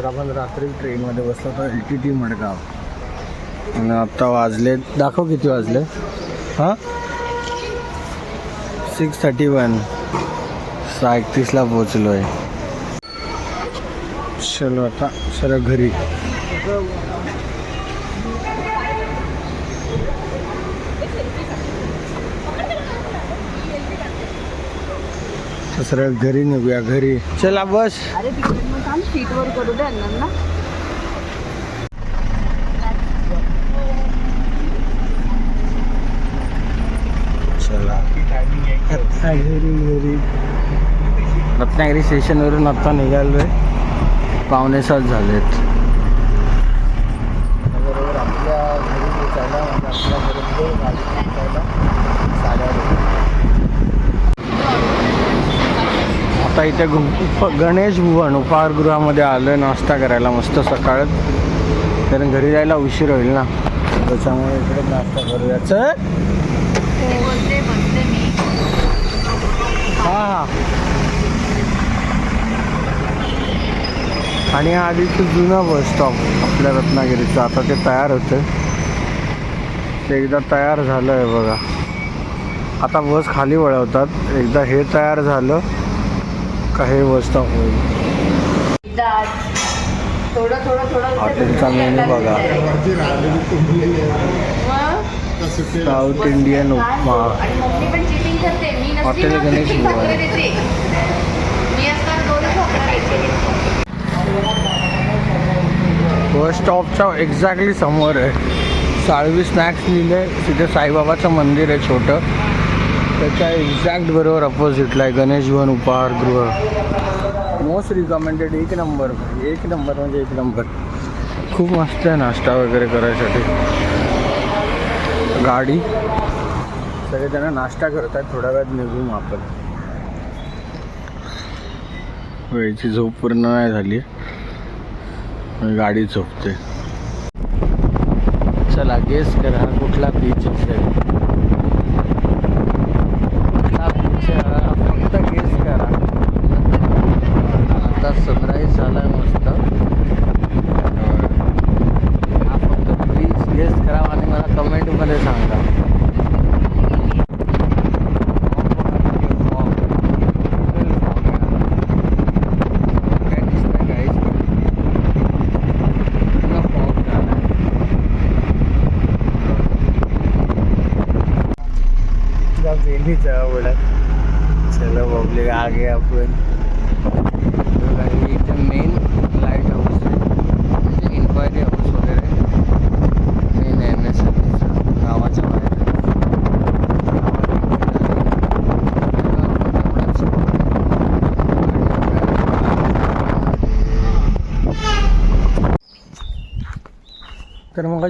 तर आपण रात्री ट्रेनमध्ये बसलो होतो एल टी टी मडगाव. आणि आत्ता वाजले दाखव किती वाजले? हां? सिक्स थर्टी वन सहा एकतीसला पोचलो आहे चलो आता सर घरी. सर सरळ घरी निघूया घरी. चला बस. सीटवर करू दे अण्णांना. चला. रत्नागिरी घरी रत्नागिरी स्टेशनवरून आत्ता निघालोय. पावणे सात झालेत. बरोबर आपल्या घरी पोचायला म्हणजे गाडी पोचायला साडेआठ आता इथे गणेश भुवन उपहारगृहामध्ये आलोय नाश्ता करायला मस्त सकाळ. कारण घरी जायला उशीर होईल ना. त्याच्यामुळे इकडे नाश्ता करूया. चल. बोलते बोलते मी. हा हा. आणि हा आधीचं जुनं बस स्टॉप आपल्या रत्नागिरीचं. आता ते तयार होतं. ते एकदा तयार झालं आहे बघा. आता बस खाली वळवतात. एकदा हे तयार झालं. का हे बस स्टॉप होईल थोडं थोडं थोडं हॉटेलचा मेनू बघा. South Indian upma. Hotel Ganesh bus स्टॉपच्या exactly समोर आहे. साळवी स्नॅक्स लिहिले. तिथे साईबाबाचं मंदिर आहे छोटं. त्याच्या एक्झॅक्ट बरोबर अपोजिटला आहे गणेश भवन उपहारगृह मोस्ट रिकमेंडेड एक नंबर एक नंबर म्हणजे एक नंबर खूप मस्त आहे नाश्ता वगैरे करायसाठी. गाडी. सगळे त्यांना नाश्ता करतात थोड्या वेळात निघू आपण. वेळची झोप पूर्ण नाही झाली. गाडी झोपते. चला गेस करा कुठला बीच असेल कुठला बीच फक्त गेस करा आता सनराईज झालाय मस्त हा फक्त बीच गेस करा आणि मला कमेंटमध्ये सांगा काय दिसतंय काहीच पूर्ण fog झालाय. नहीं वेली जावं चलो पब्लिक आगे गया अपन हे इथे मेन लाइट हाऊस आहे म्हणजे इन्क्वायरी हाऊस वगैरे मेन एम एस गावाच्या बाहेर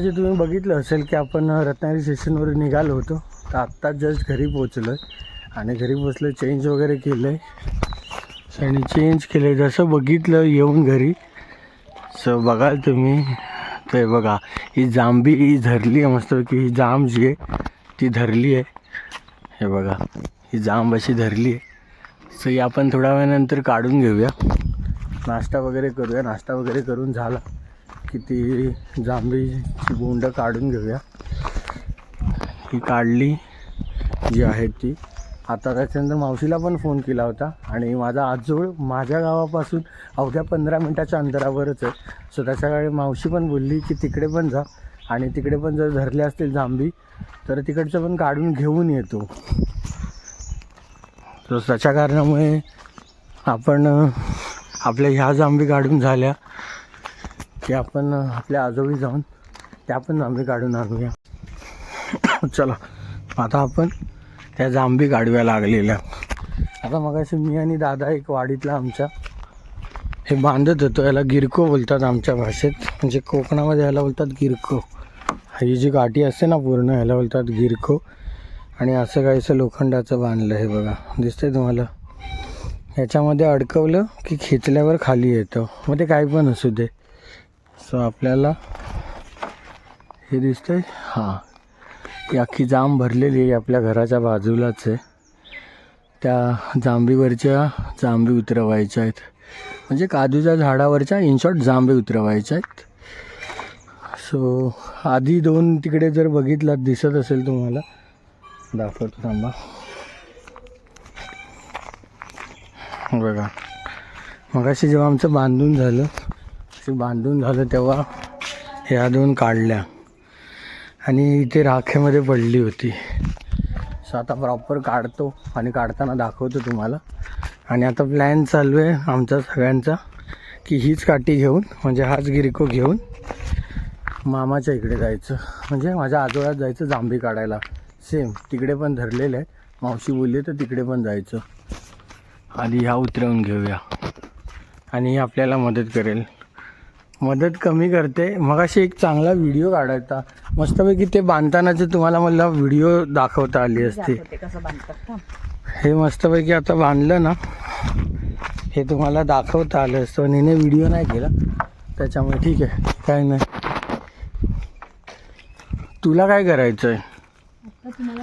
तर तुम्ही बघितलं असेल की आपण रत्नागिरी स्टेशनवर निघालो होतो. तर आत्ताच जस्ट घरी पोचलो आहे आणि घरी पोचलं चेंज वगैरे केलं आहे आणि चेंज केलं आहे जसं बघितलं येऊन घरी सो बघाल तुम्ही. ते बघा ही जांबी ही धरली आहे मस्त की ही जांब जी आहे ती धरली आहे. हे बघा ही जांब अशी धरली आहे. सो ही आपण थोड्या वेळानंतर काढून घेऊया. नाश्ता वगैरे करूया. नाश्ता वगैरे करून झाला. की ती जांभीची बोंड काढून घेऊया. ही काढली जी आहे ती. आता त्याच्यानंतर मावशीला पण फोन केला होता आणि माझा आजोळ माझ्या गावापासून अवघ्या पंधरा मिनटाच्या अंतरावरच आहे. सो त्याच्याकडे मावशी पण बोलली की तिकडे पण जा आणि तिकडे पण जर धरले असतील जांभी तर तिकडचं पण काढून घेऊन येतो. तर त्याच्या कारणामुळे आपण आपल्या ह्या जांभी काढून झाल्या. की आपण आपल्या आजोबी जाऊन त्या पण जांभी काढून आणूया. चला आता आपण त्या जांभी काढव्या लागलेल्या. आता मगाशी मी आणि दादा एक वाडीतला आमच्या हे बांधत होतो. याला गिरको बोलतात आमच्या भाषेत. म्हणजे कोकणामध्ये याला बोलतात गिरको. ही जी गाठी असते ना पूर्ण ह्याला बोलतात गिरको. आणि असं काहीसं लोखंडाचं बांधलं हे बघा. दिसतंय तुम्हाला? ह्याच्यामध्ये अडकवलं की खेचल्यावर खाली येतं. मग ते काही पण असू दे. सो आपल्याला हे दिसतंय. हां. ही अख्खी जांब भरलेली आहे आपल्या घराच्या बाजूलाच आहे. त्या जांबीवरच्या जांभी उतरवायच्या आहेत. म्हणजे काजूच्या झाडावरच्या इनशॉर्ट जांबे उतरवायच्या आहेत. सो आधी दोन तिकडे जर बघितलात दिसत असेल तुम्हाला. दाखवतो थांबा. बघा. मगाशी जेव्हा आमचं बांधून झालं बांधून झालं तेव्हा ह्या दोन काढल्या. आणि इथे राखेमध्ये पडली होती. सो आता प्रॉपर काढतो आणि काढताना दाखवतो तुम्हाला. आणि आता प्लॅन चालू आहे आमचा सगळ्यांचा की हीच काठी घेऊन म्हणजे हाच गिरिको घेऊन मामाच्या इकडे जायचं. म्हणजे माझ्या आजोळ्यात जायचं जांभी काढायला. सेम तिकडे पण धरलेलं आहे. मावशी बोलली तर तिकडे पण जायचं. आधी ह्या उतरवून घेऊया. आणि आपल्याला मदत करेल. मदत कमी करते. मगाशी एक चांगला व्हिडिओ काढायचा. मस्तपैकी ते बांधतानाचे तुम्हाला मला व्हिडिओ दाखवता आली असते. हे मस्तपैकी आता बांधलं ना हे तुम्हाला दाखवता आलं असतं. पण हिने व्हिडिओ नाही केला. त्याच्यामुळे ठीक आहे. काय नाही. तुला काय करायचं आहे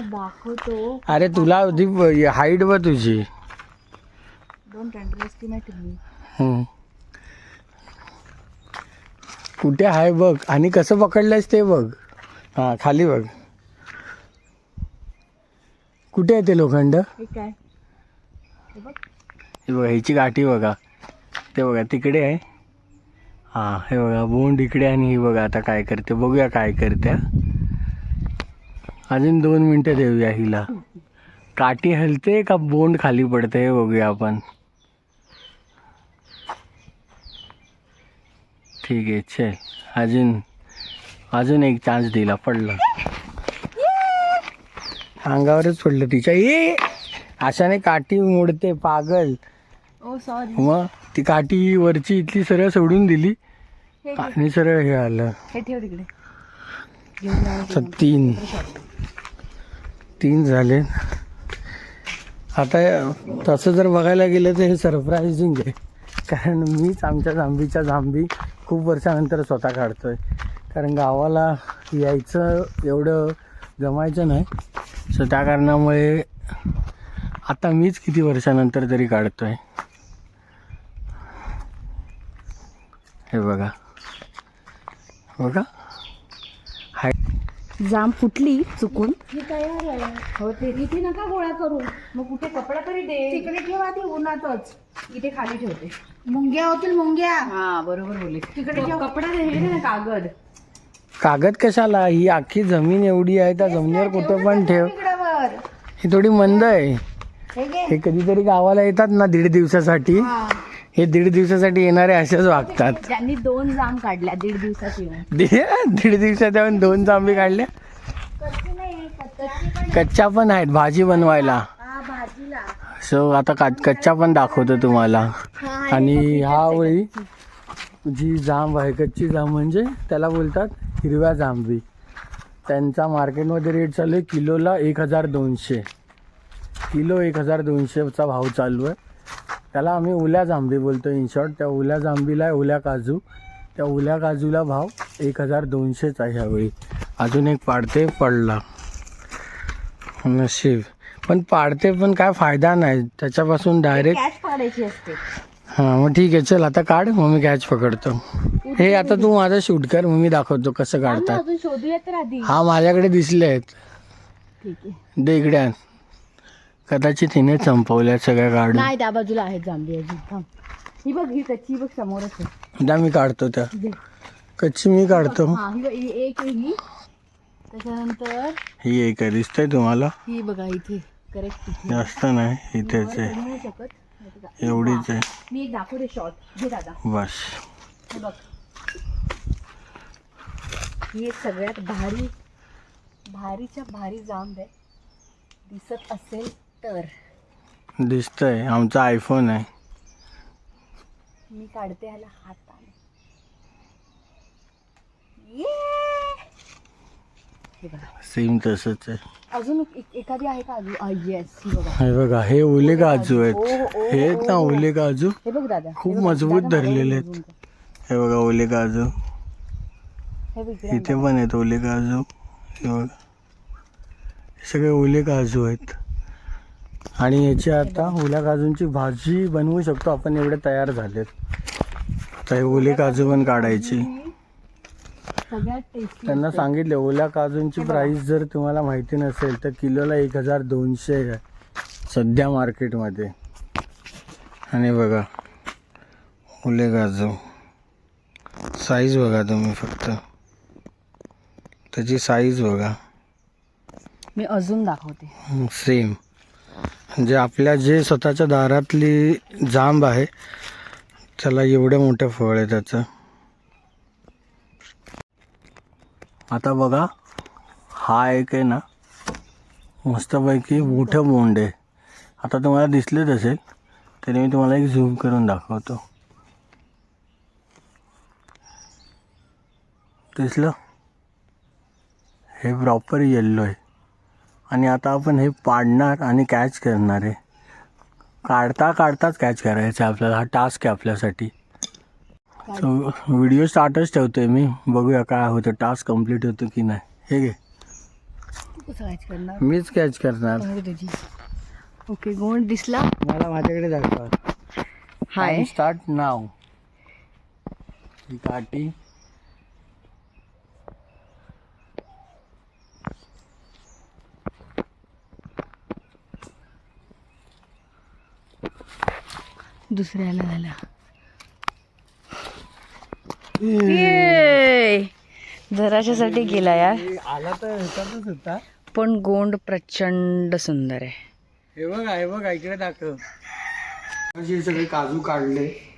दाखवतो. अरे तुला हाईट बघ तुझी. हम्म. कुठे आहे बघ. आणि कसं पकडलंयस ते बघ. हां खाली बघ. कुठे आहे ते लोखंड? हे काय? बघ. ह्याची गाठी बघा. ते बघा तिकडे आहे. हां हे बघा बोंड इकडे आणि ही बघा आता काय करते. बघूया काय करते. अजून दोन मिनटं देऊया हिला. काठी हलते का बोंड खाली पडते हे बघूया आपण. ठीक आहे चल अजून अजून एक चान्स दिला पडला. अंगावरच पडलं तिच्या ये अशाने काठी मोडते पागल. ओ सॉरी मग ती काठी वरची इथली सरळ सोडून दिली. आणि सरळ हे आलं. हे ठेव तिकडे. घेऊन जा तर तीन. तीन झाले. आता तसं जर बघायला गेलं तर हे सरप्रायझिंग आहे. कारण मीच आमच्या जांभीच्या जांभी खूप वर्षानंतर स्वतः काढतोय. कारण गावाला यायचं एवढं जमायचं नाही. सो त्या कारणामुळे आता मीच किती वर्षानंतर तरी काढतोय. हे बघा. बघा. जाम फुटली चुकून. हो ते. इथे नका गोळा करू. मग कुठे कपडा तरी दे. तिकडे ठेवा ती उन्हातच. इथे खाली ठेवते. मुंग्या होतील मुंग्या. हा बरोबर बोलले. तिकडे ठेव. कपडा दे हे ना कागद. कागद कशाला? ही अख्खी जमीन एवढी आहे त्या जमिनीवर कुठं पण ठेव. तिकडावर. ही थोडी मंद आहे. हे घे. हे कधीतरी गावाला येतात ना दीड दिवसासाठी. हे. दीड दिवसासाठी येणारे असेच वागतात. ज्यांनी दोन जाम काढल्या दीड दिवसात येऊन. दीड दिवसात येऊन दोन जांभी काढल्या? कच्ची कच्ची कच्च्या पण आहेत भाजी बनवायला. हा सो आता का कच्च्या पण दाखवतो तुम्हाला. आणि ह्या वेळी जी जांब आहे कच्ची जांब म्हणजे त्याला बोलतात हिरव्या जांभी त्यांचा मार्केटमध्ये रेट चालू आहे किलोला एक हजार दोनशे. किलो एक हजार दोनशेचा भाव चालू आहे. त्याला आम्ही ओल्या जांभी बोलतो इन शॉर्ट. त्या ओल्या जांभीला आहे ओल्या काजू. त्या ओल्या काजूला भाव एक हजार दोनशेच आहे ह्यावेळी अजून एक पाडते पडला. नशीब. पण पाडते पण काय फायदा नाही. त्याच्यापासून डायरेक्ट पाडायची असते. हां मग ठीक आहे. चल आता काढ. मग मी कॅच पकडतो. हे आता तू. माझा शूट कर. मग मी दाखवतो कसं काढतात. हा माझ्याकडे दिसले आहेत दे इकडे आण. कदाचित हिने संपवल्या सगळ्या काढून नाही त्या बाजूला आहेत जांभी अजून. थांब. ही बघ ही कच्ची बघ समोरच आहे. द्या मी काढतो त्या. दे. कच्ची मी काढतो. हा ही बघ, ही एक आहे ही. त्याच्यानंतर ही एक आहे दिसतंय तुम्हाला? ही बघा इथे. करेक्ट इथे. जास्त नाही इथेच आहे. नाही शकत? माहिती का? एवढीच आहे. मी एक दाखवते शॉर्ट घे दादा. बस. हे बघ. ही एक सगळ्यात भारी भारीच्या भारी जांब आहे. दिसत असेल तर दिसतंय आमचा आयफोन आहे. मी काढते ह्याला हाताने! हे बघा. सेम तसंच आहे. अजून एक- एखादी आहे का अजून येस ही बघा. हे बघा हे ओले काजू आहेत. ओ, ओ, ओ, हे आहेत ना ओले काजू? हे बघ दादा खूप हे बघ, मजबूत दादा, धरलेले आहेत. हे बघा ओले काजू. हे बघ इकडे इथे पण आहेत ओले काजू. हे बघा. हे सगळे ओले काजू आहेत. आणि याची आता ओल्या काजूंची भाजी बनवू शकतो. आपण एवढे तयार झालेत. तर ओले काजू पण काढायची. त्यांना सांगितले ओल्या काजूंची प्राइस जर तुम्हाला माहिती नसेल तर किलोला एक हजार दोनशे आहे. सध्या मार्केटमध्ये. आणि बघा ओले काजू. साईज बघा तुम्ही फक्त. त्याची साईज बघा. मी अजून दाखवते. सेम जे आपल्या जे स्वतःच्या दारातली जांब आहे त्याला एवढं मोठं फळ आहे त्याचं. आता बघा हा एक आहे ना मस्तपैकी मोठं बोंड. आहे आता तुम्हाला दिसलेच असेल तरी मी तुम्हाला एक झूम करून दाखवतो. दिसलं? हे प्रॉपर येल्लो आहे. आणि आता आपण हे पाडणार आणि कॅच करणार आहे. काढता काढताच कॅच करायचं आहे आपल्याला हा टास्क आहे आपल्यासाठी. व्हिडिओ स्टार्टच ठेवतोय मी. बघूया काय होतं टास्क कंप्लीट होतो की नाही. हे घे. मीच कॅच करणार. ओके गोंड दिसला? मला माझ्याकडे दाखवा. हाय. स्टार्ट नाव काठी दुसऱ्याला झाला. ये जराच्यासाठी गेला यार. आला तर ह्याच्यातच होता. पण गोंड प्रचंड सुंदर आहे. हे बघ हे बघ इकडे दाखव. असे सगळे काजू काढले.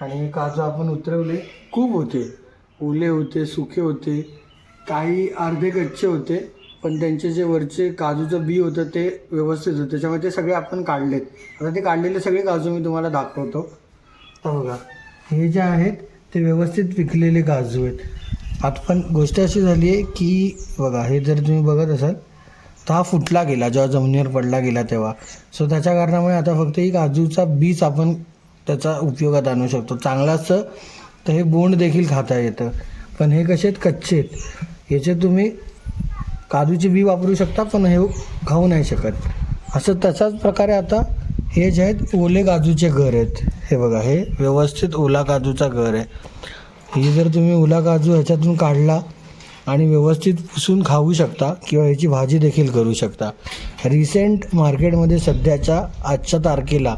आणि हे काजू आपण उतरवले. खूप होते. ओले होते सुके होते. काही अर्धे कच्चे होते. पण त्यांचे जे वरचे काजूचं बी होतं ते व्यवस्थित होतं. त्याच्यामुळे ते सगळे आपण काढलेत. आता ते काढलेले सगळे काजू मी तुम्हाला दाखवतो. बघा हे जे आहेत ते व्यवस्थित विकलेले काजू आहेत. आता पण गोष्ट अशी झाली आहे की बघा हे जर तुम्ही बघत असाल तर हा फुटला गेला जेव्हा जमिनीवर पडला गेला तेव्हा. सो त्याच्या कारणामुळे आता फक्त ही काजूचा बीज आपण त्याचा उपयोगात आणू शकतो. चांगला तर हे बोंड देखील खाता येतं. पण हे कसे आहेत? कच्चे आहेत. याचे तुम्ही काजूची बी वापरू शकता पण हे खाऊ नाही शकत. असं तशाच प्रकारे आता हे जे आहेत ओले काजूचे घर आहेत. हे बघा हे व्यवस्थित ओला काजूचा घर आहे. हे जर तुम्ही ओला काजू ह्याच्यातून काढला आणि व्यवस्थित पुसून खाऊ शकता किंवा ह्याची भाजी देखील करू शकता. रिसेंट मार्केटमध्ये सध्याच्या आजच्या तारखेला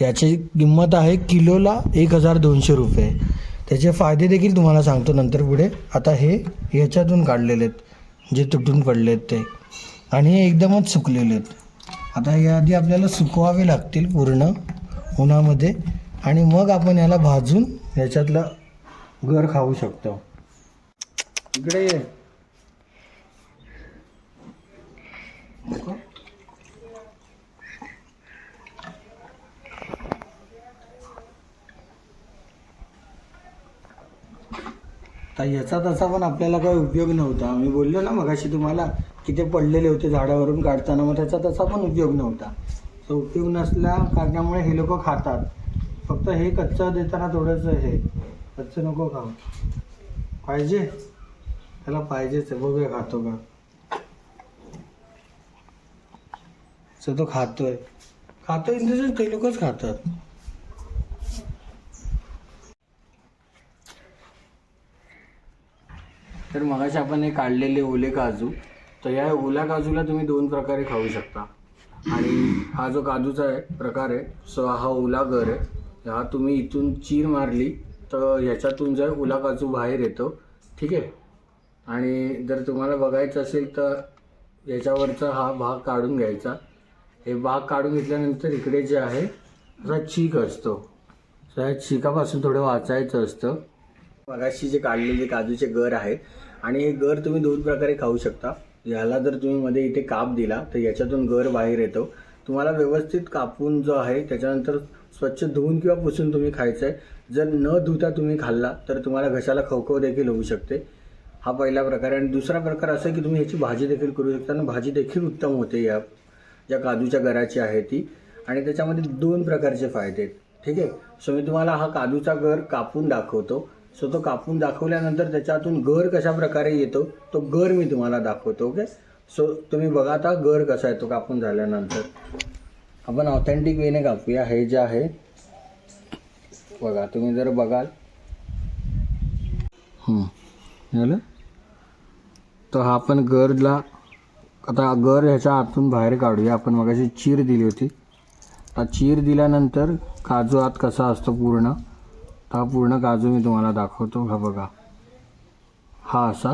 याची किंमत आहे किलोला एक हजार दोनशे रुपये. त्याचे फायदे देखील तुम्हाला सांगतो नंतर पुढे. आता हे ह्याच्यातून काढलेले आहेत. जे तुटून पडले आहेत ते. आणि हे एकदमच सुकलेले आहेत. आता याआधी आपल्याला सुकवावे लागतील पूर्ण उन्हामध्ये. आणि मग आपण याला भाजून याच्यातला घर खाऊ शकतो. इकडे ये. तर याचा तसा पण आपल्याला काही उपयोग नव्हता. मी बोललो ना मगाशी तुम्हाला की ते पडलेले होते झाडावरून काढताना मग त्याचा तसा पण उपयोग नव्हता. तो उपयोग नसल्या कारणामुळे हे लोक खातात. फक्त हे कच्चं देताना थोडंसं हे. कच्चं नको खाऊ. पाहिजे? त्याला पाहिजेच आहे. बघूया खातो का? तो खातोय. खातोय इन ते लोकच खातात. तर मगाशी आपण हे काढलेले ओले काजू तर या ओल्या काजूला तुम्ही दोन प्रकारे खाऊ शकता. आणि हा जो काजूचा आहे प्रकार आहे सो हा ओला गर आहे. हा तुम्ही इथून चीर मारली तर ह्याच्यातून जर ओला काजू बाहेर येतो ठीक आहे? आणि जर तुम्हाला बघायचं असेल तर याच्यावरचा हा भाग काढून घ्यायचा. हे भाग काढून घेतल्यानंतर इकडे जे आहे असा चीक असतो. तर या चिकापासून थोडं वाचायचं असतं. मगाशी जे काढलेले काजूचे गर आहे आणि हे गर तुम्ही दोन प्रकारे खाऊ शकता. ह्याला जर तुम्ही मध्ये इथे काप दिला तर याच्यातून गर बाहेर येतो. तुम्हाला व्यवस्थित कापून जो आहे त्याच्यानंतर स्वच्छ धुवून किंवा पुसून तुम्ही खायचं आहे जर न धुता तुम्ही खाल्ला तर तुम्हाला घशाला खवखव देखील होऊ शकते. हा पहिला प्रकार आहे. आणि दुसरा प्रकार असा आहे की तुम्ही ह्याची भाजी देखील करू शकता. आणि भाजी देखील उत्तम होते या ज्या काजूच्या गराची आहे ती. आणि त्याच्यामध्ये दोन प्रकारचे फायदे आहेत. ठीक आहे? सो मी तुम्हाला हा काजूचा गर कापून दाखवतो. सो तो कापून दाखवल्यानंतर त्याच्यातून गर कशा प्रकारे येतो तो गर मी तुम्हाला दाखवतो ओके सो तुम्ही बघा आता घर कसा आहे तो कापून झाल्यानंतर. आपण ऑथेंटिक वेने कापूया. हे जे आहे बघा तुम्ही जर बघाल. झालं? तर हा आपण गरला आता गर ह्याच्या आतून बाहेर काढूया. आपण मगाशी चीर दिली होती. आता चीर दिल्यानंतर काजू आत कसा असतो पूर्ण? हा पूर्ण काजू मी तुम्हाला दाखवतो. हा बघा. हा असा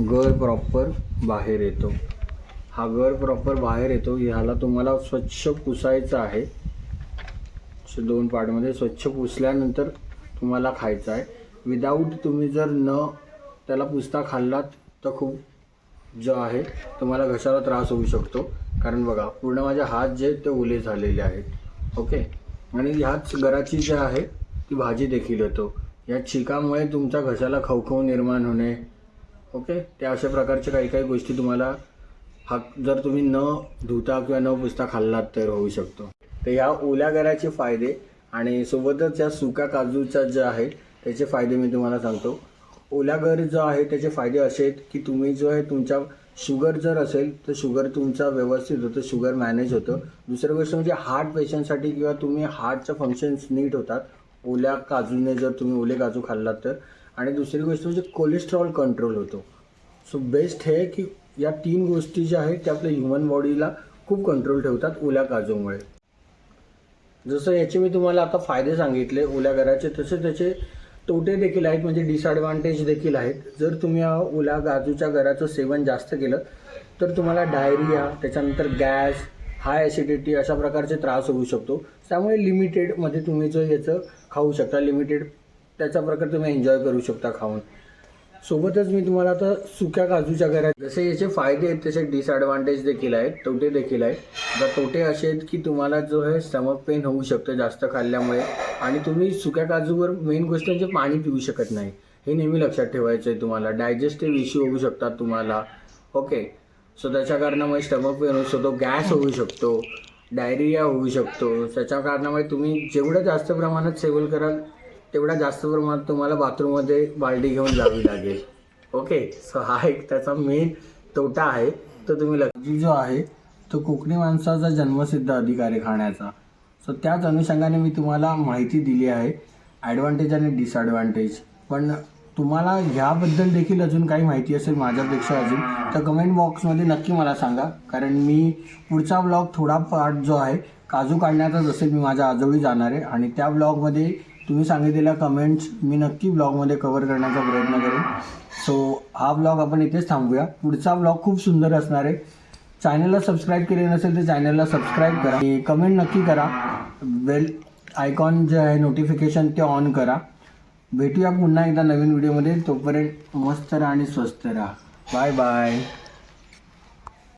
गर प्रॉपर बाहेर येतो. हा गर प्रॉपर बाहेर येतो. ह्याला तुम्हाला स्वच्छ पुसायचं आहे. दोन पार्टमध्ये स्वच्छ पुसल्यानंतर तुम्हाला खायचं आहे. विदाऊट तुम्ही जर न त्याला पुसता खाल्लात तर खूप जो आहे तुम्हाला घशाला त्रास होऊ शकतो. कारण बघा पूर्ण माझे हात जे आहेत ते ओले झालेले आहेत. ओके आणि ह्याच गराची जे आहे ती भाजी देखील येतो. या छिकामुळे तुमच्या घशाला खवखव निर्माण होणे. ओके? त्या अशा प्रकारच्या काही काही गोष्टी तुम्हाला हा जर तुम्ही न धुता किंवा न पुसता खाल्लात तर होऊ शकतो. तर ह्या ओल्या गराचे फायदे आणि सोबतच या सुका काजूचा जे आहे त्याचे फायदे मी तुम्हाला सांगतो. ओल्या गर जो आहे त्याचे फायदे असे आहेत की तुम्ही जो आहे तुमच्या शुगर जर असेल तर शुगर तुमचा व्यवस्थित होतं शुगर मॅनेज होतं. दुसरी गोष्ट म्हणजे हार्ट पेशंटसाठी किंवा तुम्ही हार्टचं फंक्शन्स नीट होतात ओल्या काजूने जर तुम्ही ओले काजू खाल्लात तर. आणि दुसरी गोष्ट म्हणजे कोलेस्ट्रॉल कंट्रोल होतो. सो बेस्ट हे की या तीन गोष्टी ज्या आहेत त्या आपल्या ह्युमन बॉडीला खूप कंट्रोल ठेवतात ओल्या काजूमुळे. जसं याचे मी तुम्हाला आता फायदे सांगितले ओल्या घराचे तसे त्याचे तोटे देखील आहेत म्हणजे डिसॲडव्हान्टेज देखील आहेत. जर तुम्ही ओल्या काजूच्या घराचं सेवन जास्त केलं तर तुम्हाला डायरिया त्याच्यानंतर गॅस हाय ॲसिडिटी अशा प्रकारचे त्रास होऊ शकतो. त्यामुळे लिमिटेडमध्ये तुम्ही जो याचं खाऊ शकता लिमिटेड त्याचा प्रकार तुम्ही एन्जॉय करू शकता खाऊन. सोबतच मी तुम्हाला आता सुक्या काजूच्या घरात जसे याचे फायदे आहेत तसे डिसॲडव्हान्टेज देखील आहेत तोटे देखील आहेत. आता तोटे असे आहेत की तुम्हाला जो आहे स्टमक पेन होऊ शकतं जास्त खाल्ल्यामुळे आणि तुम्ही सुक्या काजूवर मेन गोष्ट म्हणजे पाणी पिऊ शकत नाही. हे नेहमी लक्षात ठेवायचं आहे तुम्हाला. डायजेस्टिव्ह इश्यू होऊ शकतात तुम्हाला. ओके सो त्याच्या कारणामुळे स्टमक पेन होऊ शकतो गॅस होऊ शकतो. डायरिया होऊ शकतो. त्याच्या कारणामुळे तुम्ही जेवढं जास्त प्रमाणात सेवन कराल तेवढ्या जास्त प्रमाणात तुम्हाला बाथरूममध्ये बालडी घेऊन जावी लागेल. ओके? सो हा एक त्याचा मेन तोटा आहे. तो तुम्ही लक्ष जो आहे तो कोकणी माणसाचा जन्मसिद्ध अधिकार आहे खाण्याचा. सो त्याच अनुषंगाने मी तुम्हाला माहिती दिली आहे. ॲडव्हान्टेज आणि डिसॲडव्हान्टेज पण तुम्हाला ह्याबद्दल देखील अजून काही माहिती असेल माझ्यापेक्षा अजून तर कमेंट बॉक्समध्ये नक्की मला सांगा. कारण मी पुढचा ब्लॉग थोडा पार्ट जो आहे काजू काढण्याचाच असेल मी माझ्या आजोळी जाणार. आहे आणि त्या ब्लॉगमध्ये तुम्ही सांगितलेल्या कमेंट्स मी नक्की ब्लॉगमध्ये कवर करण्याचा प्रयत्न करेन. सो हा ब्लॉग आपण इथेच थांबूया. पुढचा ब्लॉग खूप सुंदर असणार आहे. चॅनलला सबस्क्राईब केले नसेल तर चॅनलला सबस्क्राईब करा. आणि कमेंट नक्की करा. बेल आयकॉन जे आहे नोटिफिकेशन ते ऑन करा. भेटूया पुन्हा एकदा नवीन व्हिडिओमध्ये तोपर्यंत मस्त राहा आणि स्वस्त राहा. Bye bye